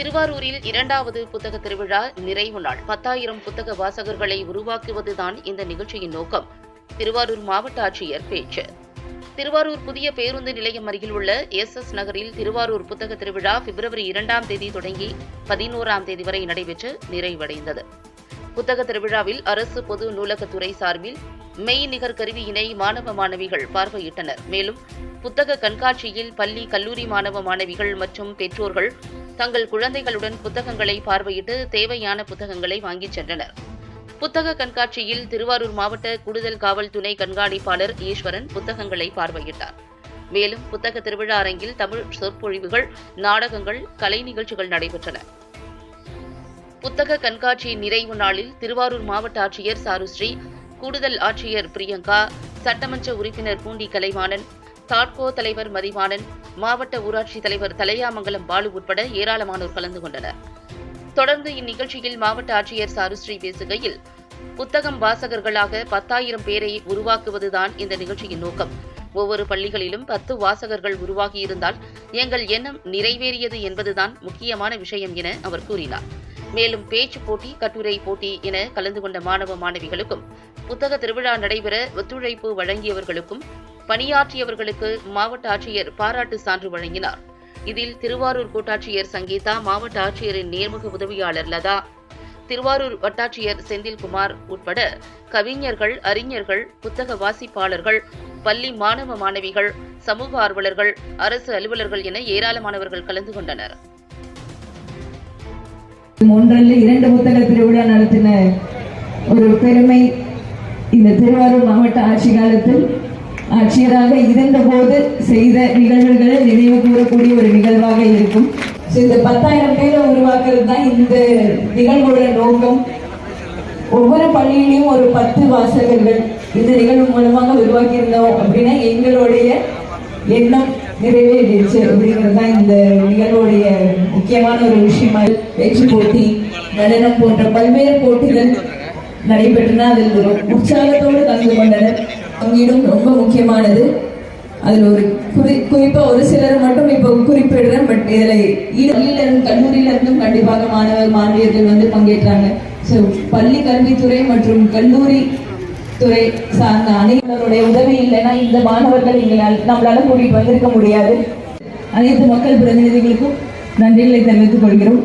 திருவாரூரில் இரண்டாவது புத்தக திருவிழா நிறைவு நாள். பத்தாயிரம் புத்தக வாசகர்களை உருவாக்குவதுதான் இந்த நிகழ்ச்சியின் நோக்கம். திருவாரூர் மாவட்ட ஆட்சியர் பேச்சு. திருவாரூர் புதிய பேருந்து நிலையம் அருகில் உள்ள எஸ் எஸ் நகரில் திருவாரூர் புத்தக திருவிழா பிப்ரவரி இரண்டாம் தேதி தொடங்கி பதினோராம் தேதி வரை நடைபெற்று நிறைவடைந்தது. புத்தக திருவிழாவில் அரசு பொது நூலகத்துறை சார்பில் மெய்நிகர் கருவியினை மாணவ மாணவிகள் பார்வையிட்டனர். மேலும் புத்தக கண்காட்சியில் பள்ளி கல்லூரி மாணவ மாணவிகள் மற்றும் பெற்றோர்கள் தங்கள் குழந்தைகளுடன் புத்தகங்களை பார்வையிட்டு தேவையான புத்தகங்களை வாங்கிச் சென்றனர். புத்தக கண்காட்சியில் திருவாரூர் மாவட்ட கூடுதல் காவல் துணை கண்காணிப்பாளர் ஈஸ்வரன் புத்தகங்களை பார்வையிட்டார். மேலும் புத்தக திருவிழா அரங்கில் தமிழ் சொற்பொழிவுகள் நாடகங்கள் கலை நிகழ்ச்சிகள் நடைபெற்றன. புத்தக கண்காட்சி நிறைவு நாளில் திருவாரூர் மாவட்ட ஆட்சியர் சாருஸ்ரீ கூடுதல் ஆட்சியர் பிரியங்கா சட்டமன்ற உறுப்பினர் பூண்டி கலைவாணன் தாட்கோ தலைவர் மதிவாணன் மாவட்ட ஊராட்சி தலைவர் தலையாமங்கலம் பாலு உட்பட ஏராளமானோர் கலந்து கொண்டனர். தொடர்ந்து இந்நிகழ்ச்சியில் மாவட்ட ஆட்சியர் சாருஸ்ரீ பேசுகையில் புத்தகம் வாசகர்களாக பத்தாயிரம் பேரை உருவாக்குவதுதான் இந்த நிகழ்ச்சியின் நோக்கம். ஒவ்வொரு பள்ளிகளிலும் பத்து வாசகர்கள் உருவாகியிருந்தால் எங்கள் எண்ணம் நிறைவேறியது என்பதுதான் முக்கியமான விஷயம் என அவர் கூறினார். மேலும் பேச்சு போட்டி கட்டுரை போட்டி என கலந்து கொண்ட மாணவ மாணவிகளுக்கும் புத்தக திருவிழா நடைபெற ஒத்துழைப்பு வழங்கியவர்களுக்கும் பணியாற்றியவர்களுக்கு மாவட்ட ஆட்சியர் பாராட்டு சான்று வழங்கினார். இதில் திருவாரூர் கோட்டாட்சியர் சங்கீதா மாவட்ட ஆட்சியரின் நேர்முக உதவியாளர் லதா திருவாரூர் வட்டாட்சியர் செந்தில்குமார் உட்பட கவிஞர்கள் அறிஞர்கள் புத்தக வாசிப்பாளர்கள் பள்ளி மாணவ மாணவிகள் சமூக ஆர்வலர்கள் அரசு அலுவலர்கள் என ஏராளமானவர்கள் கலந்து கொண்டனர். ஒன்றல்ல இரண்டு புத்தக திருவிழா நடத்தின ஒரு பெருமை இந்த திருவாரூர் மாவட்ட ஆட்சி காலத்தில் ஆட்சியராக இருந்தபோது செய்த நிகழ்வுகளை நினைவு கூறக்கூடிய ஒரு நிகழ்வாக இருக்கும். So, இந்த பத்தாயிரம் பேரை உருவாக்குறது தான் இந்த நிகழ்வோட நோக்கம். ஒவ்வொரு பள்ளியிலையும் ஒரு பத்து வாசகர்கள் இந்த நிகழ்வு மூலமாக உருவாக்கி இருந்தோம் அப்படின்னா எங்களுடைய எண்ணம் நிறைவேறிடுச்சு அப்படிங்கிறது தான் இந்த நிகழ்வுடைய முக்கியமான ஒரு விஷயமா. பேச்சு போட்டி நடனம் போன்ற பல்வேறு போட்டிகள் நடைபெற்றன அதில் ஒரு உற்சாகத்தோடு கலந்து கொண்டனர். பங்கீடும் ரொம்ப முக்கியமானது. அதில் ஒரு குறி குறிப்பா ஒரு சிலர் மட்டும் இப்போ குறிப்பிடுறேன் பட் இதில் பள்ளியில இருந்து இருந்தும் கண்டிப்பாக மாணவர் மாணவியர்கள் வந்து பங்கேற்றாங்க. ஸோ பள்ளி கல்வித்துறை மற்றும் கல்லூரி துறை சார்ந்த அனைவருடைய உதவி இல்லைன்னா இந்த மாணவர்கள் எங்களால் நம்மளால கூட்டிட்டு வந்திருக்க முடியாது. அனைத்து மக்கள் பிரதிநிதிகளுக்கும் நன்றிகளை தெரிவித்துக் கொள்கிறோம்.